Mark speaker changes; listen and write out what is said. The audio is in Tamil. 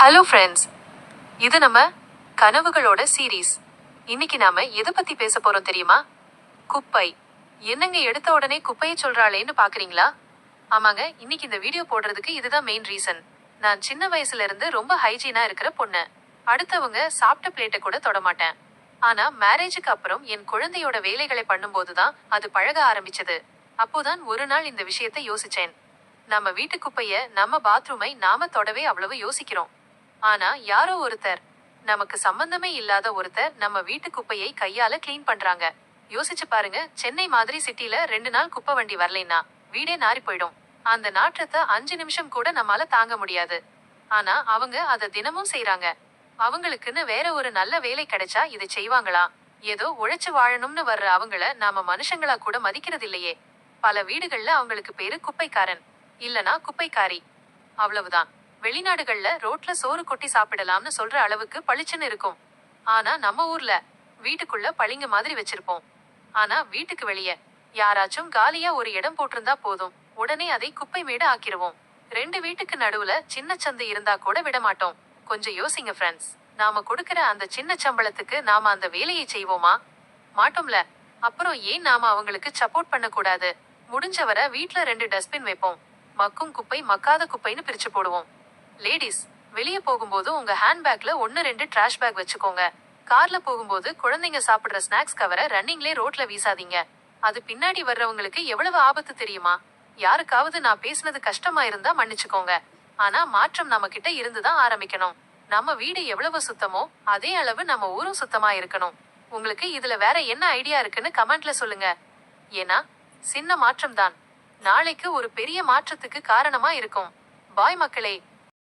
Speaker 1: ஹலோ ஃப்ரெண்ட்ஸ் இது நம்ம கனவுகளோட சீரீஸ் இன்னைக்கு நாம எதை பத்தி பேச போறோம் தெரியுமா? குப்பை. என்னங்க எடுத்த உடனே குப்பையை சொல்றாளேன்னு பாக்குறீங்களா? ஆமாங்க இன்னைக்கு இந்த வீடியோ போடுறதுக்கு இதுதான் மெயின் ரீசன் நான் சின்ன வயசுல இருந்து ரொம்ப ஹைஜீனா இருக்கிற பொண்ணு. அடுத்தவங்க சாப்பிட்ட பிளேட்டை கூட தொட மாட்டேன். ஆனா மேரேஜுக்கு அப்புறம் என் குழந்தையோட வேலைகளை பண்ணும்போது தான் அது பழக ஆரம்பிச்சது. அப்போதான் ஒரு நாள் இந்த விஷயத்தை யோசிச்சேன். நம்ம வீட்டு குப்பைய நம்ம பாத்ரூமை நாம தொடவே அவ்வளவு யோசிக்கிறோம். ஆனா யாரோ ஒருத்தர் நமக்கு சம்பந்தமே இல்லாத ஒருத்தர் நம்ம வீட்டு குப்பையை கையால கிளீன் பண்றாங்க. யோசிச்சு பாருங்க சென்னை மாதிரி சிட்டில ரெண்டு நாள் குப்பை வண்டி வரலைன்னா வீடே நாறி போயிடும். அந்த நாற்றத்தை அஞ்சு நிமிஷம் கூட நம்மால தாங்க முடியாது. ஆனா அவங்க அதை தினமும் செய்யறாங்க அவங்களுக்குன்னு வேற ஒரு நல்ல வேலை கிடைச்சா இதை செய்வாங்களா? ஏதோ உழைச்சு வாழணும்னு வர்ற அவங்கள நாம மனுஷங்களா கூட மதிக்கிறது இல்லையே பல வீடுகள்ல அவங்களுக்கு பேரு குப்பைக்காரன். இல்லனா குப்பைக்காரி. அவ்வளவுதான். வெளிநாடுகள்ல ரோட்ல சோறு கொட்டி சாப்பிடலாம்னு சொல்ற அளவுக்கு பளிச்சுன்னு இருக்கும். ஆனா நம்ம ஊர்ல வீட்டுக்குள்ள பளிங்க மாதிரி வச்சிருப்போம். ஆனா வீட்டுக்கு வெளியே யாராச்சும் காலியா ஒரு இடம் போட்டிருந்தா போதும். உடனே அதை குப்பை மேடு ஆக்கிருவோம். ரெண்டு வீட்டுக்கு நடுவுல சின்ன சந்து இருந்தா கூட விட மாட்டோம். கொஞ்சம் யோசிங்க ஃப்ரெண்ட்ஸ் நாம கொடுக்கிற அந்த சின்ன சம்பளத்துக்கு நாம அந்த வேலையை செய்வோமா? மாட்டோம்ல. அப்புறம் ஏன் நாம அவங்களுக்கு சப்போர்ட் பண்ண கூடாது முடிஞ்ச வரை வீட்ல ரெண்டு டஸ்ட்பின் வைப்போம். மக்கும் குப்பை மக்காத குப்பைன்னு பிரிச்சு போடுவோம். லேடிஸ் வெளியே போகும்போது உங்க ஹேண்ட்பேக்ல ஒன்னு ரெண்டு ட்ராஷ் பேக் வச்சுக்கோங்க. கார்ல போகும்போது குழந்தைங்க சாப்பிடுற ஸ்நாக்ஸ் கவரை ரன்னிங்லே ரோட்ல வீசாதீங்க. அது பின்னாடி வர்றவங்களுக்கு எவ்வளவு ஆபத்து தெரியுமா? யாருக்காவது நான் பேசுனது கஷ்டமா இருந்தா மன்னிச்சுக்கோங்க. ஆனா மாற்றம் நம்ம கிட்ட இருந்துதான் ஆரம்பிக்கணும். நம்ம வீடு எவ்வளவு சுத்தமோ அதே அளவு நம்ம ஊரும் சுத்தமா இருக்கணும். உங்களுக்கு இதுல வேற என்ன ஐடியா இருக்குன்னு கமெண்ட்ல சொல்லுங்க. ஏன்னா சின்ன மாற்றம் தான் நாளைக்கு ஒரு பெரிய மாற்றத்துக்கு காரணமா இருக்கும். பாய் மக்களே.